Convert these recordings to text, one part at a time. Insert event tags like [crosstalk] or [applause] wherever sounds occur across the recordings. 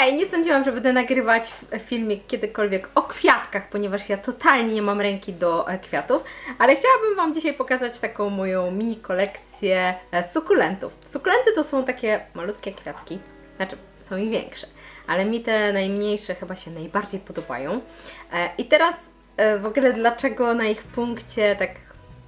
Hej, nie sądziłam, że będę nagrywać filmik kiedykolwiek o kwiatkach, ponieważ ja totalnie nie mam ręki do e, kwiatów, ale chciałabym Wam dzisiaj pokazać taką moją mini kolekcję e, sukulentów. Sukulenty to są takie malutkie kwiatki, znaczy są i większe, ale mi te najmniejsze chyba się najbardziej podobają. E, I teraz w ogóle dlaczego na ich punkcie tak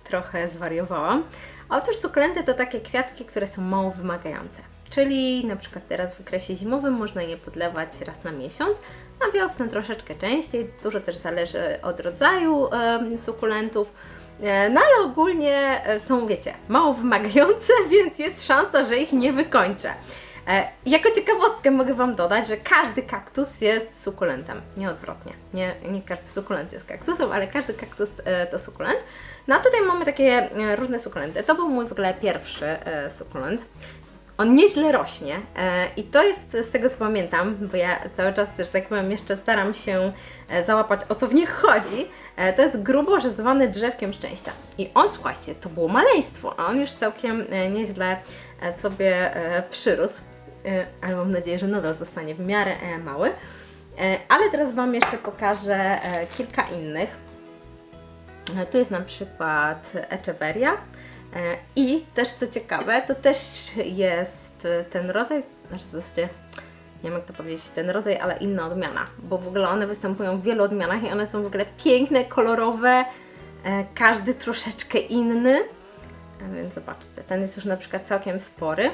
trochę zwariowałam? Otóż sukulenty to takie kwiatki, które są mało wymagające. Czyli na przykład teraz w okresie zimowym można je podlewać raz na miesiąc, na wiosnę troszeczkę częściej. Dużo też zależy od rodzaju em, sukulentów. E, No ale ogólnie e, są, wiecie, mało wymagające, [laughs] więc jest szansa, że ich nie wykończę. E, Jako ciekawostkę mogę Wam dodać, że każdy kaktus jest sukulentem, nie odwrotnie. Nie, nie każdy sukulent jest kaktusem, ale każdy kaktus e, to sukulent. No a tutaj mamy takie e, różne sukulenty. To był mój w ogóle pierwszy e, sukulent. On nieźle rośnie e, i to jest z tego co pamiętam, bo ja cały czas, że tak powiem, jeszcze staram się e, załapać o co w nich chodzi. E, to jest grubo zwany drzewkiem szczęścia. I on, słuchajcie, to było maleństwo, a on już całkiem nieźle sobie przyrósł, ale mam nadzieję, że nadal zostanie w miarę mały. Ale teraz Wam jeszcze pokażę kilka innych. Tu jest na przykład Echeveria. E, I też co ciekawe, to też jest e, ten rodzaj, znaczy w zasadzie nie wiem jak to powiedzieć, ten rodzaj, ale inna odmiana, bo w ogóle one występują w wielu odmianach i one są w ogóle piękne, kolorowe, e, każdy troszeczkę inny. A więc zobaczcie, ten jest już na przykład całkiem spory,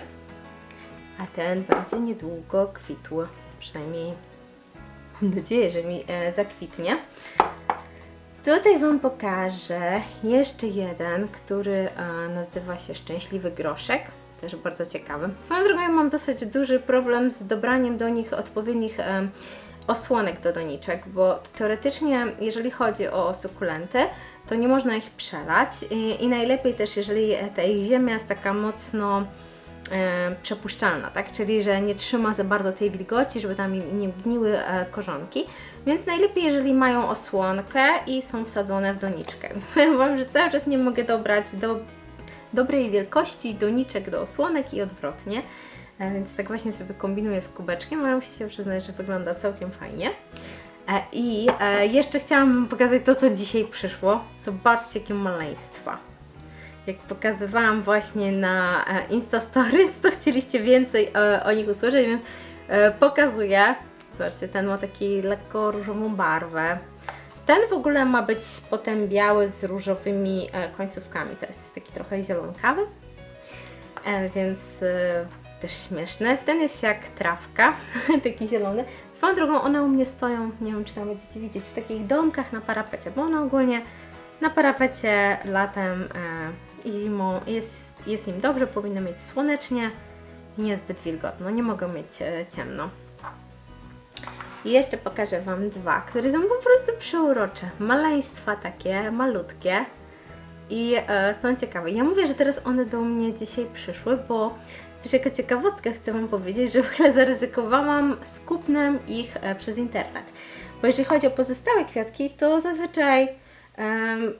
a ten będzie niedługo kwitł, przynajmniej mam nadzieję, że mi zakwitnie. Tutaj Wam pokażę jeszcze jeden, który e, nazywa się Szczęśliwy Groszek. Też bardzo ciekawy. Swoją drogą ja mam dosyć duży problem z dobraniem do nich odpowiednich e, osłonek do doniczek, bo teoretycznie jeżeli chodzi o sukulenty, to nie można ich przelać i, i najlepiej też jeżeli ta ich ziemia jest taka mocno przepuszczalna, tak? Czyli, że nie trzyma za bardzo tej wilgoci, żeby tam nie gniły e, korzonki. Więc najlepiej, jeżeli mają osłonkę i są wsadzone w doniczkę. [laughs] Powiem Wam, że cały czas nie mogę dobrać do dobrej wielkości doniczek do osłonek i odwrotnie. E, Więc tak właśnie sobie kombinuję z kubeczkiem, ale muszę się przyznać, że wygląda całkiem fajnie. E, I e, jeszcze chciałam pokazać to, co dzisiaj przyszło. Zobaczcie, jakie maleństwa jak pokazywałam właśnie na e, Insta Stories, to chcieliście więcej e, o nich usłyszeć, więc e, pokazuję. Zobaczcie, ten ma taki lekko różową barwę. Ten w ogóle ma być potem biały z różowymi końcówkami. Teraz jest taki trochę zielonkawy, więc też śmieszny. Ten jest jak trawka, [laughs] taki zielony. Swoją drogą one u mnie stoją, nie wiem czy tam będziecie widzieć, w takich domkach na parapecie, bo one ogólnie na parapecie latem e, i zimą jest, jest im dobrze, powinno mieć słonecznie i niezbyt wilgotno, nie mogą mieć e, ciemno. I jeszcze pokażę Wam dwa, które są po prostu przeurocze. Maleństwa takie, malutkie i e, są ciekawe. Ja mówię, że teraz one do mnie dzisiaj przyszły, bo też jako ciekawostkę chcę Wam powiedzieć, że w ogóle zaryzykowałam z kupnem ich e, przez internet. Bo jeżeli chodzi o pozostałe kwiatki, to zazwyczaj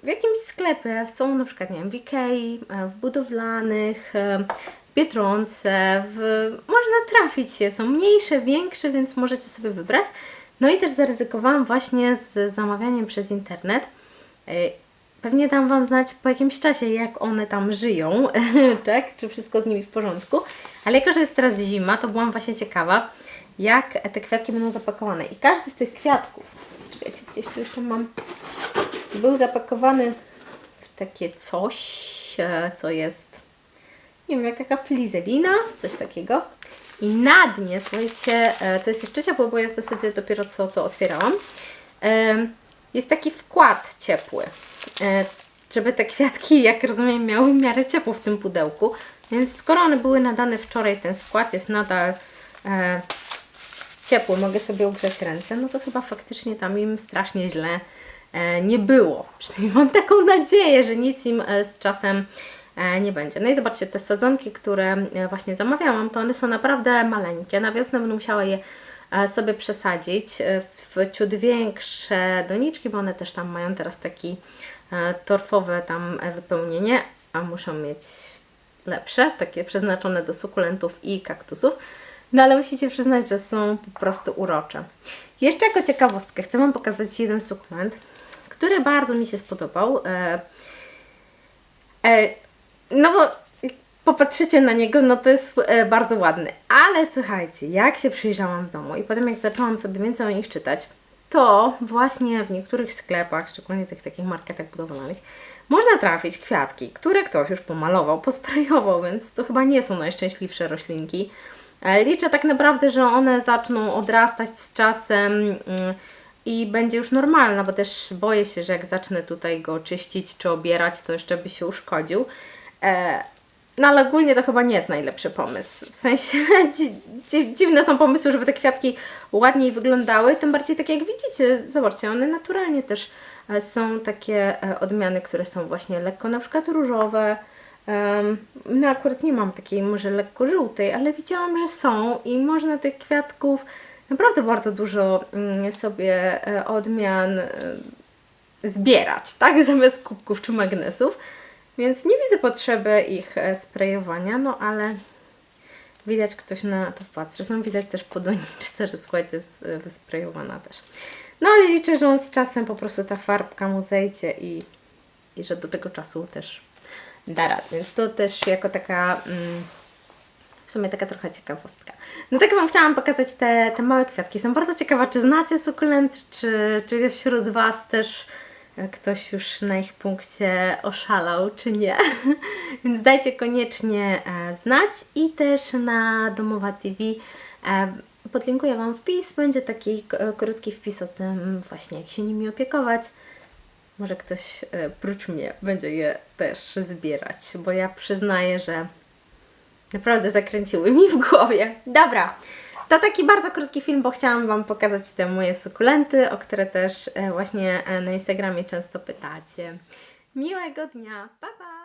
w jakimś sklepie są na przykład, nie wiem, w Ikei, w budowlanych, w Biedronce, w... można trafić się, są mniejsze, większe, więc możecie sobie wybrać. No i też zaryzykowałam właśnie z zamawianiem przez internet. E, Pewnie dam Wam znać po jakimś czasie, jak one tam żyją, [laughs] tak? Czy wszystko z nimi w porządku. Ale jako, że jest teraz zima, to byłam właśnie ciekawa, jak te kwiatki będą zapakowane. I każdy z tych kwiatków, czekajcie, gdzieś tu jeszcze mam, był zapakowany w takie coś, e, co jest, nie wiem, jak taka flizelina, coś takiego. I na dnie, słuchajcie, e, to jest jeszcze ciepłe, bo ja w zasadzie dopiero co to otwierałam. Em, Jest taki wkład ciepły, e, żeby te kwiatki, jak rozumiem, miały miarę ciepło w tym pudełku. Więc skoro one były nadane wczoraj, ten wkład jest nadal e, ciepły, mogę sobie ugrzać ręce, no to chyba faktycznie tam im strasznie źle e, nie było. Przynajmniej mam taką nadzieję, że nic im e, z czasem e, nie będzie. No i zobaczcie, te sadzonki, które e, właśnie zamawiałam, to one są naprawdę maleńkie. Na wiosnę będę musiała je e, sobie przesadzić e, w ciut większe doniczki, bo one też tam mają teraz taki e, torfowe tam e, wypełnienie, a muszą mieć lepsze, takie przeznaczone do sukulentów i kaktusów. No ale musicie przyznać, że są po prostu urocze. Jeszcze jako ciekawostkę chcę Wam pokazać jeden sukulent, który bardzo mi się spodobał. E, e, no bo popatrzycie na niego, no to jest e, bardzo ładny. Ale słuchajcie, jak się przyjrzałam w domu i potem jak zaczęłam sobie więcej o nich czytać, to właśnie w niektórych sklepach, szczególnie tych takich marketach budowlanych, można trafić kwiatki, które ktoś już pomalował, posprayował, więc to chyba nie są najszczęśliwsze roślinki. E, Liczę tak naprawdę, że one zaczną odrastać z czasem mm, i będzie już normalna, bo też boję się, że jak zacznę tutaj go czyścić czy obierać, to jeszcze by się uszkodził. E, no ale ogólnie to chyba nie jest najlepszy pomysł. W sensie [laughs] dzi- dzi- dziwne są pomysły, żeby te kwiatki ładniej wyglądały. Tym bardziej tak jak widzicie, zobaczcie, one naturalnie też e, są takie e, odmiany, które są właśnie lekko na przykład różowe. No akurat nie mam takiej może lekko żółtej, ale widziałam, że są i można tych kwiatków naprawdę bardzo dużo mm, sobie e, odmian e, zbierać, tak? [laughs] Zamiast kubków czy magnesów. Więc nie widzę potrzeby ich e, sprayowania, no ale widać ktoś na to wpadł. Zresztą widać też po doniczce, że słuchajcie, jest wysprayowana też. No ale liczę, że on z czasem po prostu ta farbka mu zejdzie i, i że do tego czasu też da radę. Więc to też jako taka... Mm, w sumie taka trochę ciekawostka. No tak Wam chciałam pokazać te, te małe kwiatki. Jestem bardzo ciekawa, czy znacie sukulent, czy, czy wśród Was też ktoś już na ich punkcie oszalał, czy nie. [laughs] Więc dajcie koniecznie e, znać i też na Domowa TV e, podlinkuję Wam wpis. Będzie taki krótki wpis o tym właśnie, jak się nimi opiekować. Może ktoś e, prócz mnie będzie je też zbierać, bo ja przyznaję, że Naprawdę zakręciły mi w głowie. Dobra, to taki bardzo krótki film, bo chciałam Wam pokazać te moje sukulenty, o które też e, właśnie e, na Instagramie często pytacie. Miłego dnia, pa! pa!